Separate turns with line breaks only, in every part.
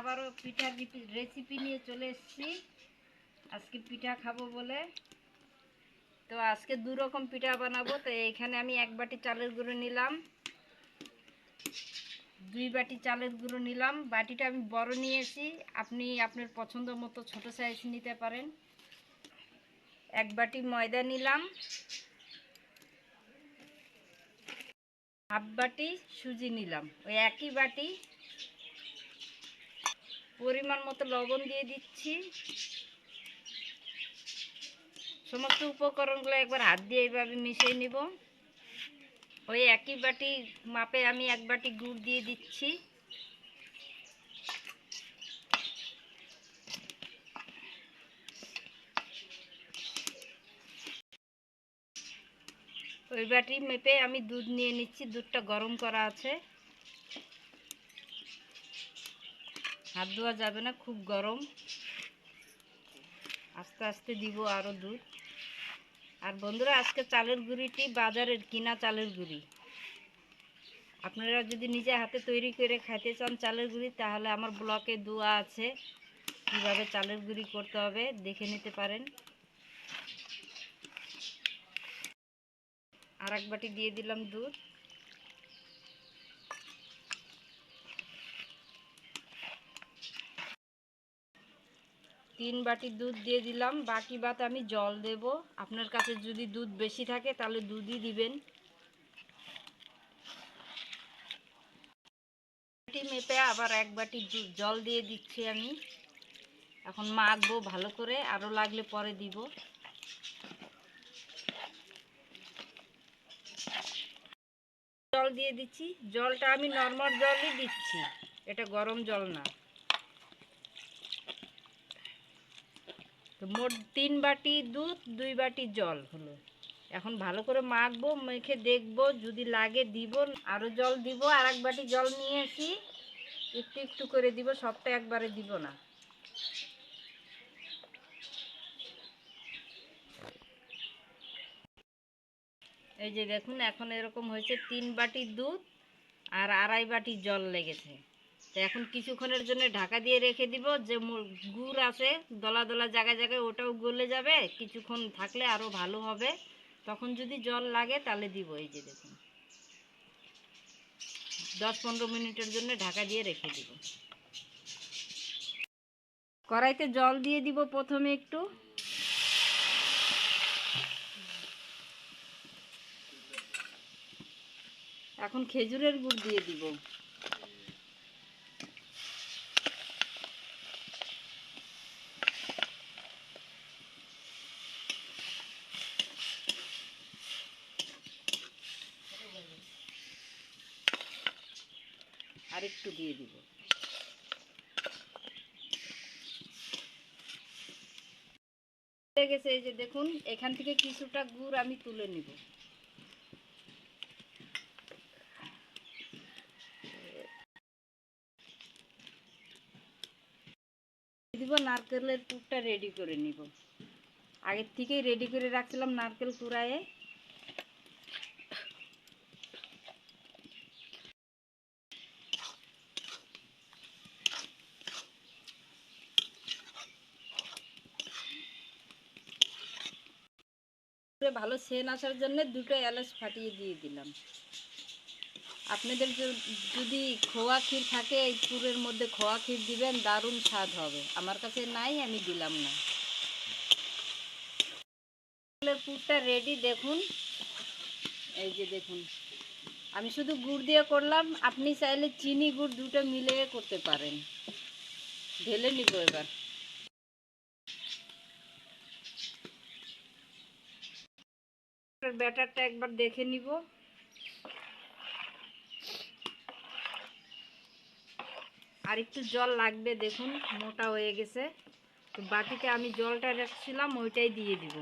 আবারও পিঠার রেসিপি নিয়ে চলে এসেছি। আজকে পিঠা খাব বলে। তো আজকে দু রকম পিঠা বানাবো। তো এখানে আমি এক বাটি চালের গুঁড়ো নিলাম। দুই বাটি চালের গুঁড়ো নিলাম। বাটিটা আমি বড় নিয়েছি। আপনি আপনার পছন্দ মতো ছোট সাইজ নিতে পারেন। এক বাটি ময়দা নিলাম। হাফ বাটি সুজি নিলাম। ওই একই বাটি পরিমাণ মতো লবণ দিয়ে দিচ্ছি। সমস্ত উপকরণগুলো একবার হাত দিয়ে এইভাবে মিশিয়ে নিব। ওই একই বাটি মাপে আমি এক বাটি গুড় দিয়ে দিচ্ছি। ওই বাটি মেপে আমি দুধ নিয়ে নিচ্ছি, দুধটা গরম করা আছে। হাত ধোয়া যাবে না, খুব গরম। আস্তে আস্তে দিব আরও দুধ। আর বন্ধুরা, আজকে চালের গুঁড়িটি বাজারের কিনা চালের গুঁড়ি। আপনারা যদি নিজে হাতে তৈরি করে খাইতে চান চালের গুঁড়ি, তাহলে আমার ব্লকে দোয়া আছে। কীভাবে চালের গুঁড়ি করতে হবে, দেখে নিতে পারেন। আর এক বাটি দিয়ে দিলাম দুধ। তিন বাটি দুধ দিয়ে দিলাম, বাকি বাত আমি জল দেব। আপনার কাছে যদি দুধ বেশি থাকে, তাহলে দুধই দিবেন। বাটি মেপে আবার এক বাটি জল দিয়ে দিচ্ছি আমি। এখন মাখবো ভালো করে আরও লাগলে পরে দিব। জল দিয়ে দিচ্ছি। জলটা আমি নর্মাল জলই দিচ্ছি, এটা গরম জল না। তো মোট তিন বাটি দুধ, দুই বাটি জল হলো। এখন ভালো করে মাখবো, মেখে দেখব, যদি লাগে দিব আরও জল দিব আর এক বাটি জল নিয়েছি একটু একটু করে দিব, সবটা একবারে দিব না। এই যে দেখুন, এখন এরকম হয়েছে তিন বাটি দুধ আর আড়াই বাটি জল লেগেছে। তো এখন কিছুক্ষণের জন্য ঢাকা দিয়ে রেখে দিব, যে গুড় আছে, দলা দলা জায়গায় জায়গায় ওটাও গলে যাবে, কিছুক্ষণ থাকলে আরও ভালো হবে। তখন যদি জল লাগে তাহলে দিব, এই যে দেখুন। দশ পনেরো মিনিটের জন্য ঢাকা দিয়ে রেখে দিব। কড়াইতে জল দিয়ে দিব প্রথমে একটু। এখন খেজুরের গুড় দিয়ে দিব। আর একটু দিয়ে দিব। গেছে, এই যে দেখুন, এখান থেকে কিছুটা গুড় আমি তুলে নিব। দিব, নারকেলের পুরটা রেডি করে নিব। আগের থেকেই রেডি করে রাখছিলাম নারকেল কুড়ায়ে ভালো সেন আসার জন্য দুটো এলাচ ফাটিয়ে দিয়ে দিলাম। আপনাদের যদি খোয়া ক্ষীর থাকে, এই পুরের মধ্যে খোয়া ক্ষীর দিবেন, দারুণ স্বাদ হবে। আমার কাছে নাই, আমি দিলাম না। পুরটা রেডি দেখুন। এই যে দেখুন। আমি শুধু গুড় দিয়ে করলাম, আপনি চাইলে চিনি গুড় দুটো মিলিয়ে করতে পারেন। ঢেলে নিব এবার। ব্যাটারটা একবার দেখে নিব। আর একটু জল লাগবে দেখুন, মোটা হয়ে গেছে। তো বাটিতে আমি জলটা রাখছিলাম, ওইটাই দিয়ে দিব।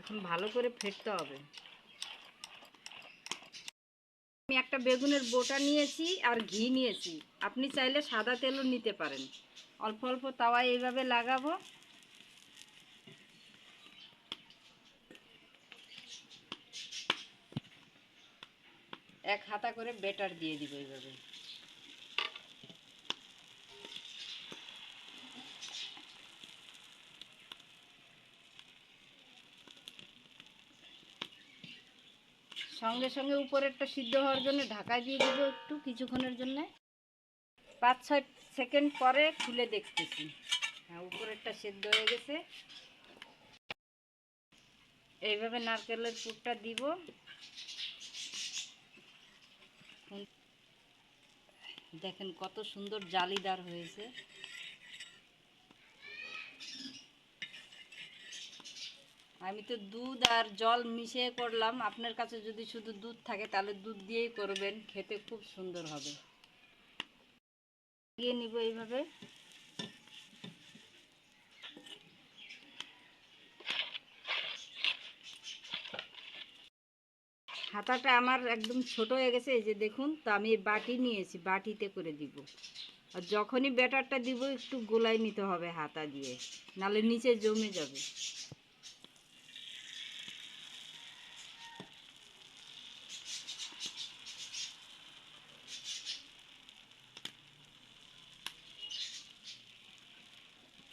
এখন ভালো করে ফেটতে হবে। আমি একটা বেগুনের বোটা নিয়েছি আর ঘি নিয়েছি। আপনি চাইলে সাদা তেলও নিতে পারেন। অল্প অল্প তাওয়ায় এইভাবে লাগাবো। এক হাতা করে বেটার দিয়ে দিব এইভাবে। সঙ্গে সঙ্গে উপরেরটা সিদ্ধ হওয়ার জন্য ঢাকায় দিয়ে দেবো একটু কিছুক্ষণের জন্য। পাঁচ ছয় সেকেন্ড পরে খুলে দেখতেছি। হ্যাঁ উপরেরটা সেদ্ধ হয়ে গেছে। এইভাবে নারকেলের পুরটা দিব। দেখেন কত সুন্দর জালিদার হয়েছে। আমি তো দুধ আর জল মিশিয়ে করলাম। আপনার কাছে যদি শুধু দুধ থাকে, তাহলে দুধ দিয়েই করবেন। খেতে খুব সুন্দর হবে। দিয়ে নিব এইভাবে। হাতাটা আমার একদম ছোট হয়ে গেছে, এই যে দেখুন, তো আমি বাটি নিয়েছি, বাটিতে করে দিব। আর যখনই ব্যাটারটা দিব, একটু গোলাই নিতে হবে হাতা দিয়ে নালে নিচে জমে যাবে।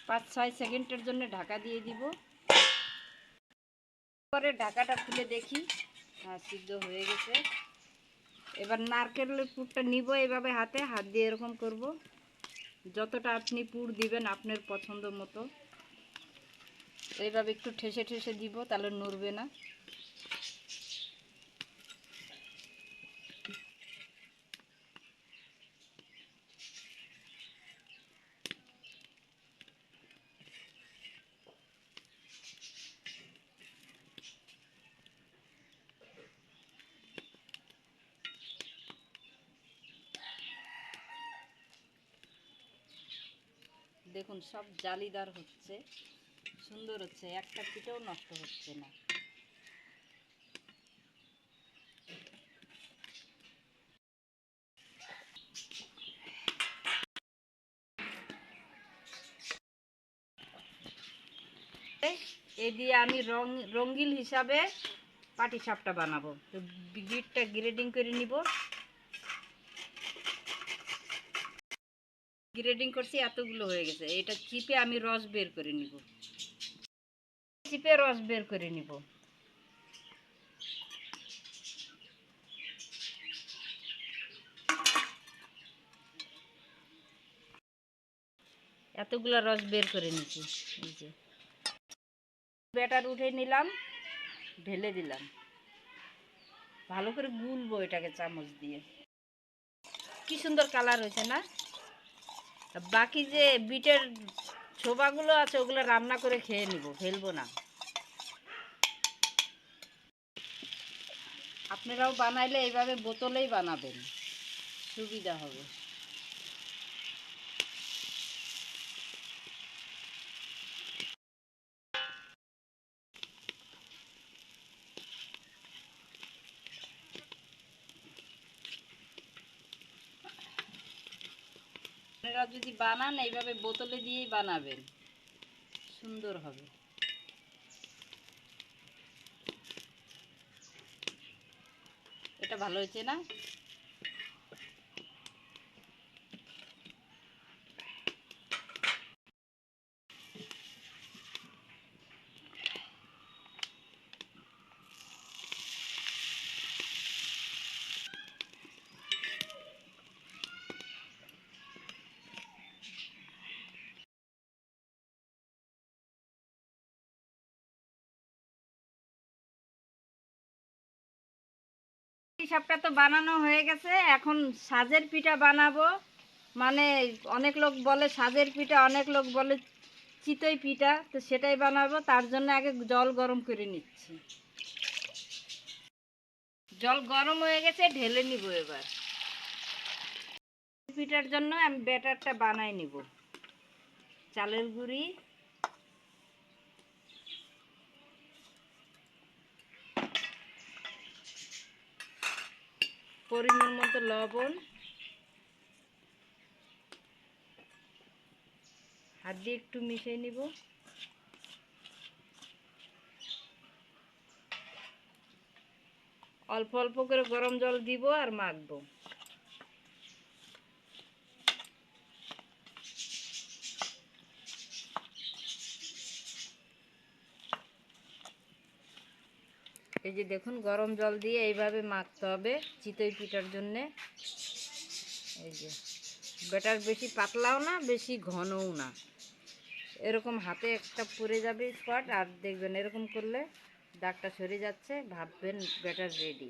পাঁচ ছয় সেকেন্ডের জন্য ঢাকা দিয়ে দিব। পরে ঢাকাটা খুলে দেখি। হ্যাঁ সিদ্ধ হয়ে গেছে। এবার নারকেলের পুরটা নিব এভাবে হাতে, হাত দিয়ে এরকম করব। যতটা আপনি পুর দিবেন আপনার পছন্দ মতো। এইভাবে একটু ঠেসে ঠেসে দিব, তাহলে নড়বে না। দেখুন, সব জালিদার হচ্ছে। সুন্দর হচ্ছে একটা পিঠেও নষ্ট হচ্ছে না। এ দিয়ে আমি রং রঙ্গিল হিসাবে পাটি সাপটা বানাবো। তো বিটটা গ্রেডিং করে নিব। গ্রেডিং করছি, এতগুলো হয়ে গেছে। এটা চিপে আমি রস বের করে নিব। চিপে রস বের করে নিব। এতগুলো রস বের করে নিচ্ছি ব্যাটার উঠে নিলাম, ঢেলে দিলাম। ভালো করে গুলবো এটাকে চামচ দিয়ে। কি সুন্দর কালার হয়েছে না? বাকি যে বিটের ছোবাগুলো আছে, ওগুলো রান্না করে খেয়ে নিব, ফেলব না। আপনারাও বানাইলে এইভাবে বোতলেই বানাবেন। সুবিধা হবে আপনারা যদি বানান? এইভাবে বোতলে দিয়েই বানাবেন। সুন্দর হবে। এটা ভালো হয়েছে না? সাপটা তো বানানো হয়ে গেছে। এখন সাজের পিঠা বানাবো। মানে অনেক লোক বলে সাজের পিঠা, অনেক লোক বলে চিতই পিঠা, তো সেটাই বানাবো। তার জন্য আগে জল গরম করে নিচ্ছি। জল গরম হয়ে গেছে, ঢেলে নিব এবার। পিঠার জন্য আমি ব্যাটারটা বানাই নিব। চালের গুঁড়ি পরিমাণ মতো লবণ, হাত দিয়ে একটু মিশিয়ে নিব। অল্প অল্প করে গরম জল দিব আর মাখবো। যে দেখুন, গরম জল দিয়ে এইভাবে মাখতে হবে চিতই পিঠার জন্যে। এই যে ব্যাটার বেশি পাতলাও না, বেশি ঘনও না। এরকম হাতে একটা পড়ে যাবে স্পট, আর দেখবেন এরকম করলে দাগটা সরে যাচ্ছে, ভাববেন ব্যাটার রেডি।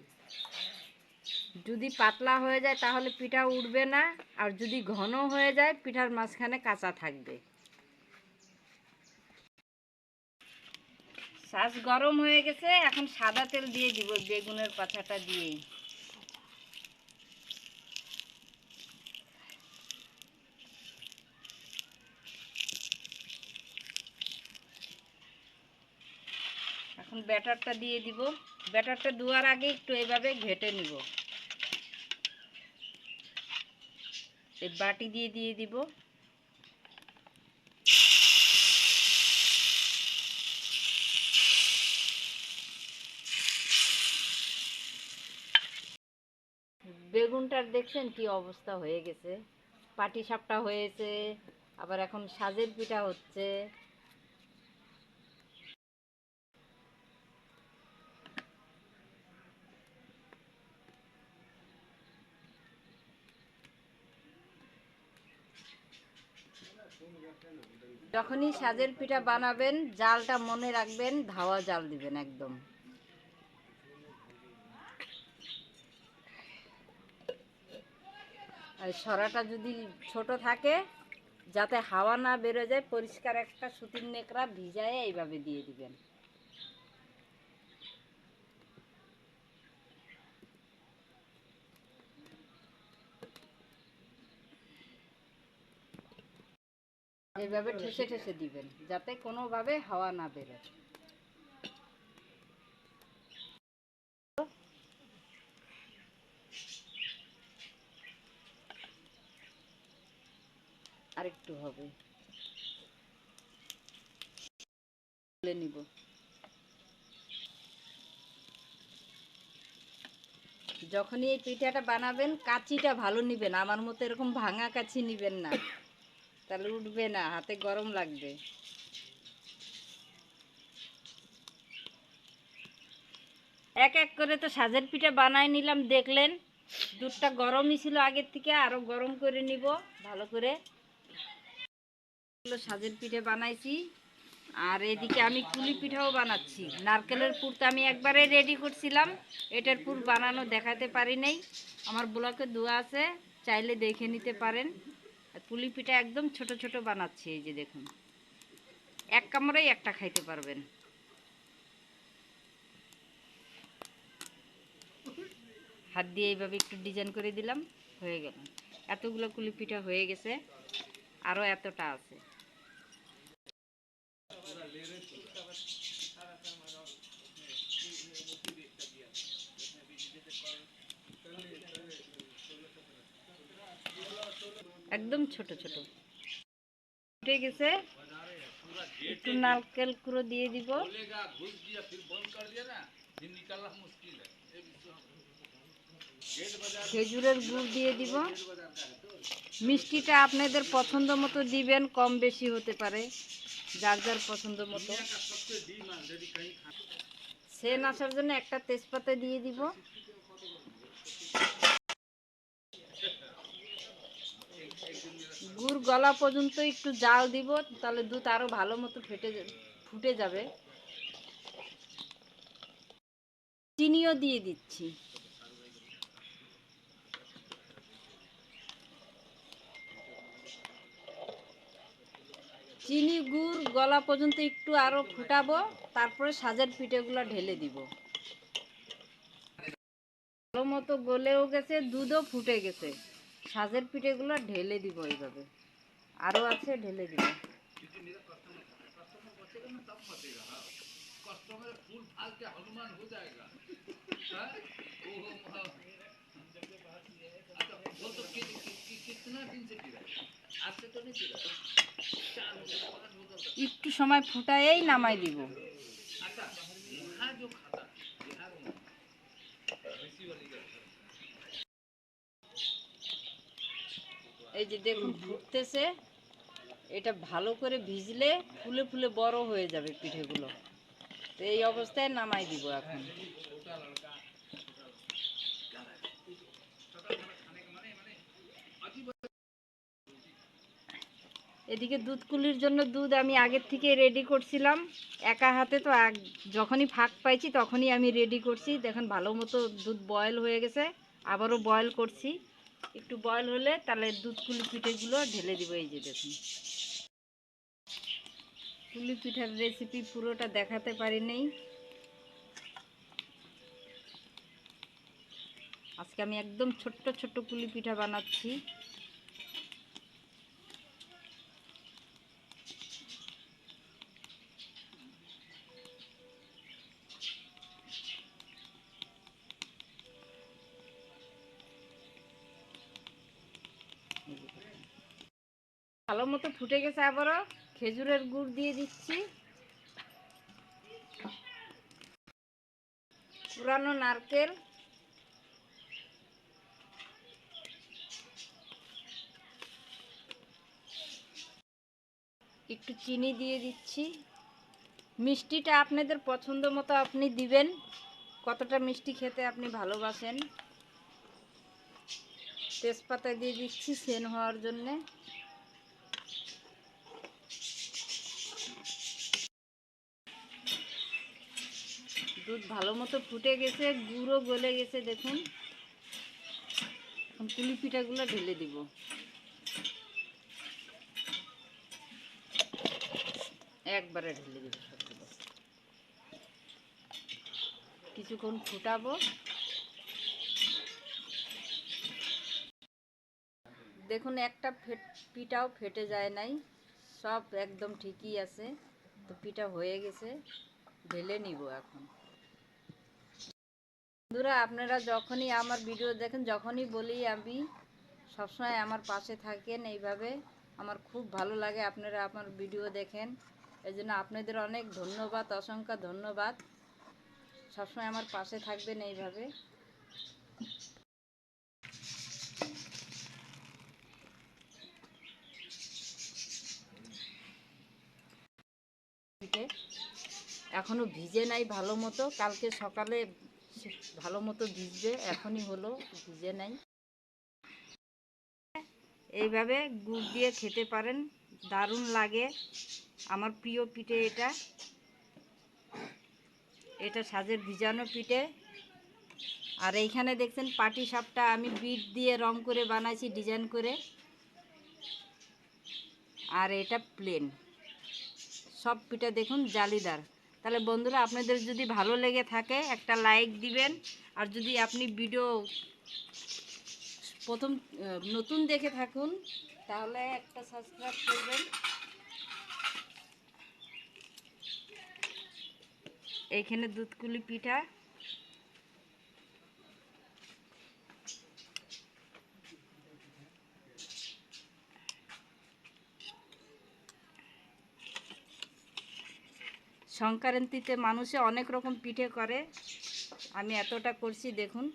যদি পাতলা হয়ে যায় তাহলে পিঠা উঠবে না, আর যদি ঘন হয়ে যায়, পিঠার মাঝখানে কাঁচা থাকবে। শ্বাস গরম হয়ে গেছে, এখন সাদা তেল দিয়ে দিব বেগুনের পাতাটা দিয়েই এখন ব্যাটারটা দিয়ে দিব। ব্যাটারটা দেওয়ার আগে একটু এভাবে ঘেটে নিব। এই বাটি দিয়ে দিয়ে দিব। বেগুনটার দেখছেন কি অবস্থা হয়ে গেছে? পাটি সাপটা হয়েছে, আবার এখন সাজের পিঠা হচ্ছে। যখনই সাজের পিঠা বানাবেন, জালটা মনে রাখবেন, ধাওয়া জাল দিবেন একদম। সরাটা যদি ছোট থাকে, যাতে হাওয়া না বেরো যায়, পরিষ্কার একটা সুতির নেকড়া ভিজায় এইভাবে দিয়ে দিবেন। এইভাবে ঠেসে ঠেসে দিবেন, যাতে কোনোভাবে হাওয়া না বেরোয়। আরেকটু হবে। তুলে নিব। যখনই এই পিঠাটা বানাবেন, কাঁচিটা ভালো নিবেন। আমার মতো এরকম ভাঙা কাঁচি নিবেন না। তাহলে উঠবে না, হাতে গরম লাগবে। এক এক করে তো সাজের পিঠা বানাই নিলাম, দেখলেন। দুধটা গরমই ছিল আগের থেকে, আরও গরম করে নিব, ভালো করে। সাজের পিঠে বানাইছি। আর এদিকে আমি কুলি পিঠাও বানাচ্ছি। নারকেলের পুর তো আমি একবারে রেডি করছিলাম। এটার পুর বানানো দেখাতে পারি নাই। আমার ব্লকে দোয়া আছে, চাইলে দেখে নিতে পারেন। আর পুলি পিঠা একদম ছোট ছোট বানাচ্ছি, এই যে দেখুন। এক কামড়েই একটা খাইতে পারবেন। হাত দিয়ে এইভাবে একটু ডিজাইন করে দিলাম, হয়ে গেল। এতগুলো কুলি পিঠা হয়ে গেছে। আরও এতটা আছে। একদম ছোট ছোট। উঠে গেছে। একটু নারকেল কুড়ো দিয়ে দিব। খেজুরের গুড় দিয়ে দিব। মিষ্টিটা আপনাদের পছন্দ মতো দিবেন, কম বেশি হতে পারে। যার যার পছন্দ মতো। সেন আসার জন্য একটা তেজপাতা দিয়ে দিব। গুড় গলা পর্যন্ত একটু জাল দিব, তাহলে দুধ আরও ভালো মতো ফেটে ফুটে যাবে। চিনিও দিয়ে দিচ্ছি। চিনি গুড় গলা পর্যন্ত একটু আরও ফুটাবো, তারপরে সাজের পিঠেগুলো ঢেলে দিব। ভালো মতো গলেও গেছে, দুধও ফুটে গেছে। সাজের পিঠেগুলো ঢেলে দিব এইভাবে। আরও আছে ঢেলে দিব। একটু সময় ফুটায়েই নামাই দিব। এই যে দেখুন ফুটতেছে এটা ভালো করে ভিজলে ফুলে ফুলে বড় হয়ে যাবে পিঠেগুলো। তো এই অবস্থায় নামাই দিব এখন। এদিকে দুধ কুলির জন্য দুধ আমি আগের থেকে রেডি করছিলাম। একা হাতে তো যখনই ফাঁক পাইছি তখনই আমি রেডি করছি। দেখেন ভালো মতো দুধ বয়েল হয়ে গেছে। আবারও বয়েল করছি। একটু বয়ল হলে তাহলে দুধ কুলি পিঠেগুলো ঢেলে দিব, এই যে দেখুন। কুলি পিঠার রেসিপি পুরোটা দেখাতে পারি নেই। আজকে আমি একদম ছোট্ট ছোট্ট কুলি পিঠা বানাচ্ছি। ভালো মতো ফুটে গেছে আবারও। খেজুরের গুড় দিয়ে দিচ্ছি। পুরানো নারকেল। একটু চিনি দিয়ে দিচ্ছি। মিষ্টিটা আপনাদের পছন্দ মতো আপনি দিবেন। কতটা মিষ্টি খেতে আপনি ভালোবাসেন। তেজপাতা দিয়ে দিচ্ছি সেন হওয়ার জন্যে। দুধ ভালো মতো ফুটে গেছে, গুঁড়ো গলে গেছে, দেখুন। এখন কুলি পিঠাগুলো ঢেলে দিব। একবারে ঢেলে দিব কিছুক্ষণ ফুটাবো। দেখুন, একটা ফেট, পিঠাও ফেটে যায় নাই। সব একদম ঠিকই আছে। তো পিঠা হয়ে গেছে। ঢেলে নিব এখন। বন্ধুরা, আপনারা যখনই আমার ভিডিও দেখেন, যখনই বলি আমি, সবসময় আমার পাশে থাকেন এইভাবে। আমার খুব ভালো লাগে আপনারা আমার ভিডিও দেখেন। এই জন্য আপনাদের অনেক ধন্যবাদ, অসংখ্য ধন্যবাদ। সবসময় আমার পাশে থাকবেন এইভাবে। পিঠে এখনও ভিজে নাই ভালো মতো। কালকে সকালে ভালো মতো ভিজবে, এখনই হলো, ভিজে নাই। এইভাবে গুড় দিয়ে খেতে পারেন, দারুণ লাগে। আমার প্রিয় পিঠে এটা। এটা সাজের ভিজানো পিঠে। আর এইখানে দেখছেন পাটি সাপটা, আমি বিট দিয়ে রং করে বানাইছি, ডিজাইন করে। আর এটা প্লেন। সব পিঠা দেখুন, জালিদার। তাহলে বন্ধুরা আপনাদের যদি ভালো লেগে থাকে, একটা লাইক দিবেন। আর যদি আপনি ভিডিও প্রথম নতুন দেখে থাকুন, তাহলে একটা সাবস্ক্রাইব করবেন। এইখানে দুধকুলি পিঠা। সংক্রান্তিতে মানুষে অনেক রকম পিঠে করে। আমি এতটা করছি দেখুন।